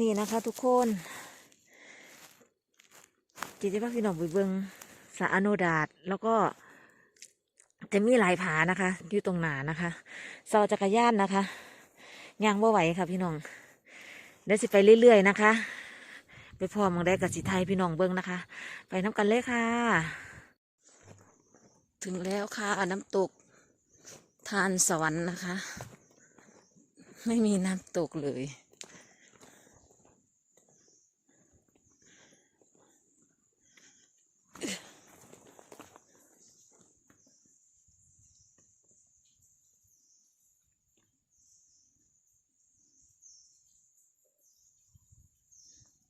นี่นะคะทุกคนจิตว่าพี่น้องไปเบิงสระอโนดาตแล้วก็จะมีหลายผานะคะ อยู่ตรงหนานะคะเสาจักรยานนะคะย่างบ่ไหวค่ะพี่น้องเดี๋ยวสิไปเรื่อยๆนะคะ ไปพร้อมมองได้กับสีไทยพี่น้องเบิ้งนะคะ ไปน้ำกันเลยค่ะ ถึงแล้วค่ะน้ำตกทานสวรรค์นะคะ ไม่มีน้ำตกเลย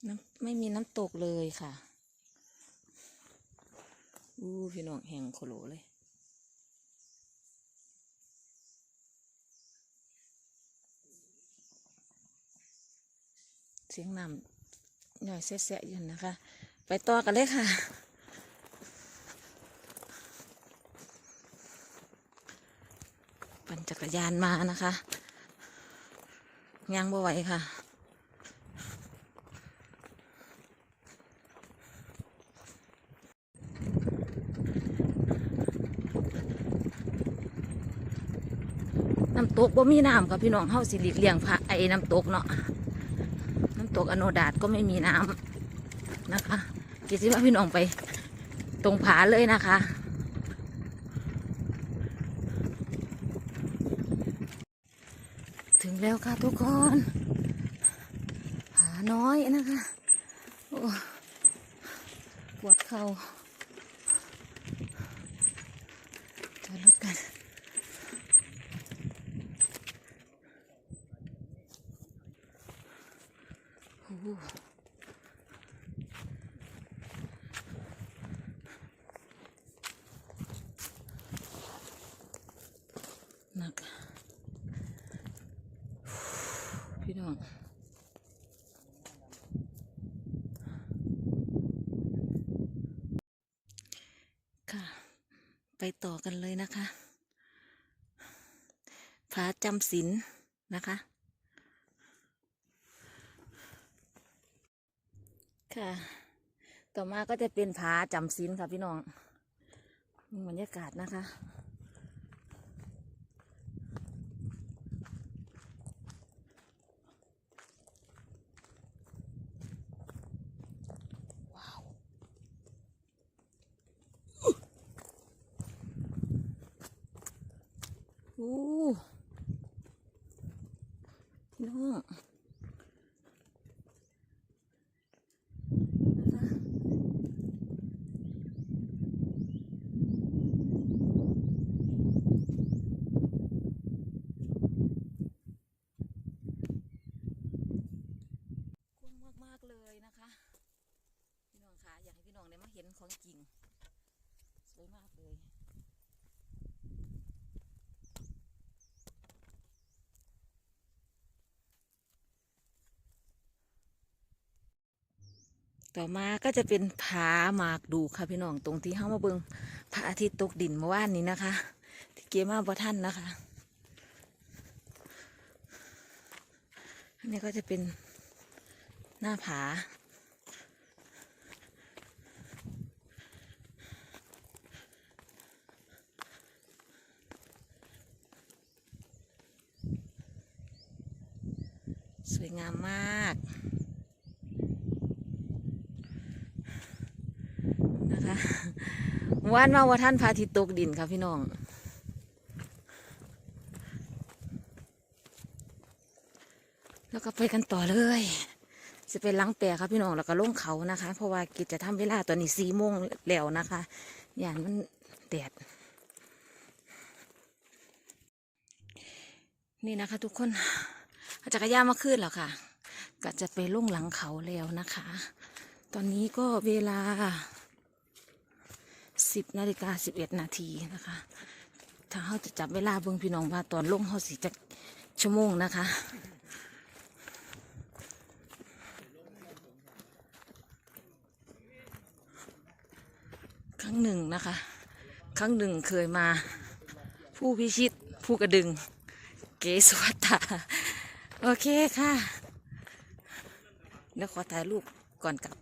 น้ำไม่มีน้ำตกเลยค่ะ อู้พี่น้องแห่งโคโลเลย เสียงน้ำย่อยแสะๆอยู่นะคะ ไปต่อกันเลยค่ะ ปั่นจักรยานมานะคะ ยังบ่ไหวค่ะ น้ำตกบ่มีน้ำค่ะพี่น้องเฮาสิหลีกเลี่ยงพระไอ้น้ำตกเนาะน้ำตกอโนดาตก็ไม่มีน้ำนะคะกิสิว่าพี่น้องไป ตรงผาเลยนะคะถึงแล้วค่ะทุกคนผาน้อยนะคะ โอ้ ปวดเข่าอดรถกัน โอ้โหหนัก พี่น้องค่ะ ไปต่อกันเลยนะคะผาจำศีลนนะคะ ค่ะ ต่อมาก็จะเป็นผาจำศีลค่ะพี่น้องบรรยากาศนะคะ อู้พี่น้องนะคะกว้างมากๆเลยนะคะ พี่น้องคะอยากให้พี่น้องได้มาเห็นของจริง สวยมากเลย ต่อมาก็จะเป็นผาหมากดูค่ะพี่น้องตรงที่เฮามาเบิงพระอาทิตย์ตกดินเมื่อวานนี้นะคะ ที่เกียมาบ่ท่านนะคะอันนี้ก็จะเป็นหน้าผา สวยงามมาก นะคะ วานมาว่าท่านพาทิตตกดินค่ะพี่น้อง แล้วก็ไปกันต่อเลยจะเป็นล้างแปรครับพี่น้องแล้วก็ลงเขานะคะ เพราะว่ากิจจะทำเวลาตอนนี้สี่โมงแล้วนะคะ อย่างมันแดดนี่นะคะ ทุกคนจักรยานมาขึ้นแล้วค่ะ ก็จะไปลงหลังเขาแล้วนะคะ ตอนนี้ก็เวลา สิบนาฬิกาสิบเอ็ดนาทีนะคะ ถ้าเขาจะจับเวลาเบิ่งพี่น้องว่าตอนลงเขาสิจะชั่วโมงนะคะครั้งหนึ่งนะคะ ครั้งหนึ่งเคยมา ผู้พิชิตผู้กระดึง เกสวัตตาโอเคค่ะแล้วขอถ่ายรูปก่อนกลับ